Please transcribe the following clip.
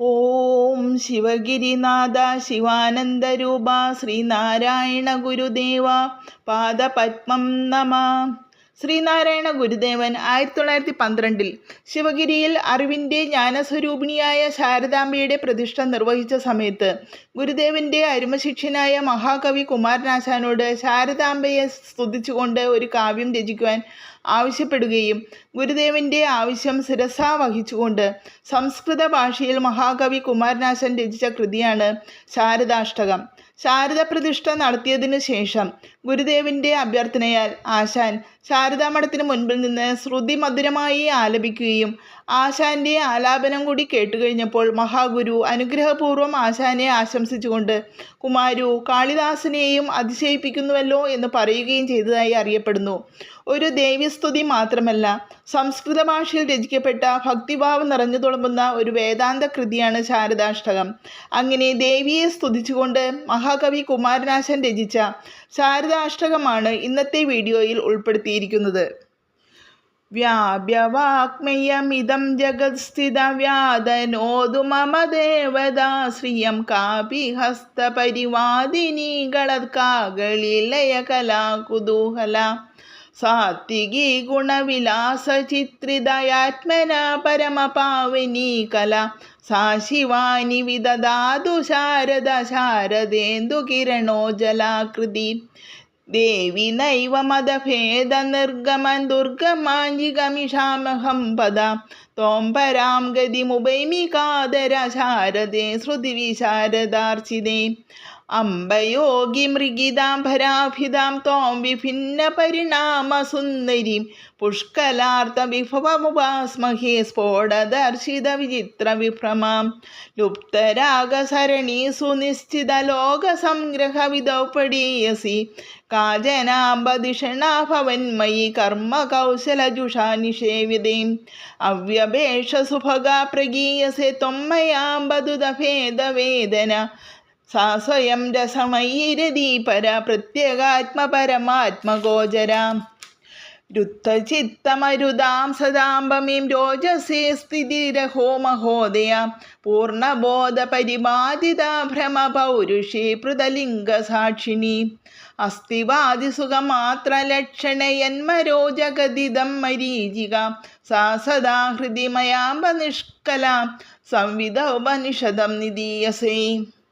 ഓം ശിവഗിരിനാഥ ശിവാനന്ദരൂപ ശ്രീനാരായണ ഗുരുദേവ പാദപത്മം നമ. ശ്രീനാരായണ ഗുരുദേവൻ ആയിരത്തി തൊള്ളായിരത്തി പന്ത്രണ്ടിൽ ശിവഗിരിയിൽ അറിവിന്റെ ജ്ഞാനസ്വരൂപിണിയായ ശാരദാംബയുടെ പ്രതിഷ്ഠ നിർവഹിച്ച സമയത്ത് ഗുരുദേവന്റെ അരുമശിഷ്യനായ മഹാകവി കുമാരനാശാനോട് ശാരദാംബയെ സ്തുതിച്ചുകൊണ്ട് ഒരു കാവ്യം രചിക്കുവാൻ ആവശ്യപ്പെടുകയും ഗുരുദേവന്റെ ആവശ്യം ശിരസാ വഹിച്ചുകൊണ്ട് സംസ്കൃത ഭാഷയിൽ മഹാകവി കുമാരനാശൻ രചിച്ച കൃതിയാണ് ശാരദാഷ്ടകം. ശാരദ പ്രതിഷ്ഠ നടത്തിയതിനു ശേഷം ഗുരുദേവിന്റെ അഭ്യർത്ഥനയാൽ ആശാൻ ശാരദാമഠത്തിന് മുൻപിൽ നിന്ന് ശ്രുതി മധുരമായി ആലപിക്കുകയും ആശാന്റെ ആലാപനം കൂടി കേട്ടുകഴിഞ്ഞപ്പോൾ മഹാഗുരു അനുഗ്രഹപൂർവം ആശാനെ ആശംസിച്ചുകൊണ്ട് കുമാരു കാളിദാസനെയും അതിശയിപ്പിക്കുന്നുവല്ലോ എന്ന് പറയുകയും ചെയ്തതായി അറിയപ്പെടുന്നു. ഒരു ദേവീസ്തുതി മാത്രമല്ല. സംസ്കൃത ഭാഷയിൽ രചിക്കപ്പെട്ട ഭക്തിഭാവം നിറഞ്ഞു തുളുമ്പുന്ന ഒരു വേദാന്ത കൃതിയാണ് ശാരദാഷ്ടകം. അങ്ങനെ ദേവിയെ സ്തുതിച്ചുകൊണ്ട് മഹാകവി കുമാരനാശൻ രചിച്ച ശാരദാഷ്ടകമാണ് ഇന്നത്തെ വീഡിയോയിൽ ഉൾപ്പെടുത്തിയിരിക്കുന്നത്. വ്യാപ്യവാക്മയമിതം ജഗത്സ്ഥിത വ്യാതനോതു മമ ദേവതാ ശ്രീയം കാപി ഹസ്തപരിവാദിനീകളത്കാകളിലയ കലാകുതൂഹല സാത്വികി ഗുണവിലാസചിത്രിതയാത്മന പരമപാവനി കല. സാ ശിവാനി വിദദാതു ശാരദ ശാരദേന്ദു കിരണോജലാകൃതി ദേവി നൈവ മതഭേദ നിർഗമൻ ദുർഗമാഞ്ജികമിഷാമഹം പദ. ത്വം പരാം ഗതിമുപൈമി കാതര ശാരദേ ശ്രുതി വിശാരദാർച്ചിതേ അംബയോഗി മൃഗിതാംഭരാഭിതാം തോം വിഭിന്ന പരിണാമ സുന്ദരീം പുഷ്കലാർത്ഥ വിഭവമുപാസ്മഹേ സ്ഫോടദർശിത വിചിത്ര വിഭ്രമാം. ലുപ്തരാഗസരണി സുനിശ്ചിത ലോക സംഗ്രഹ വിദൗപടീയസി കാജനാംബദിഷണാഭവന്മയി കർമ്മ കൗശലജുഷാ നിഷേവിതേം. അവ്യപേക്ഷ സുഭഗ പ്രഗീയസെ ത്വമ്മയാംബദുദഭേദവേദന സാ സ്വയം രസമയീരതീപര പ്രത്യേകാത്മപരമാത്മഗോചരാം രുദ്ധചിത്തമരുതാം സദാംബമീം രോജസേ സ്ഥിതിരഹോ മഹോദയ പൂർണബോധ പരിബാധിത ഭ്രമ പൗരുഷേ പൃതലിംഗസാക്ഷിണി അസ്ഥിവാദിസുഖമാത്രലക്ഷണയന്മരോ ജഗതിദം മരീചിക. സാ സദാ ഹൃദിമയാംബ നിഷ്കല നിഷ്കലാം സംവിധ ഉപനിഷദം നിദീയസേ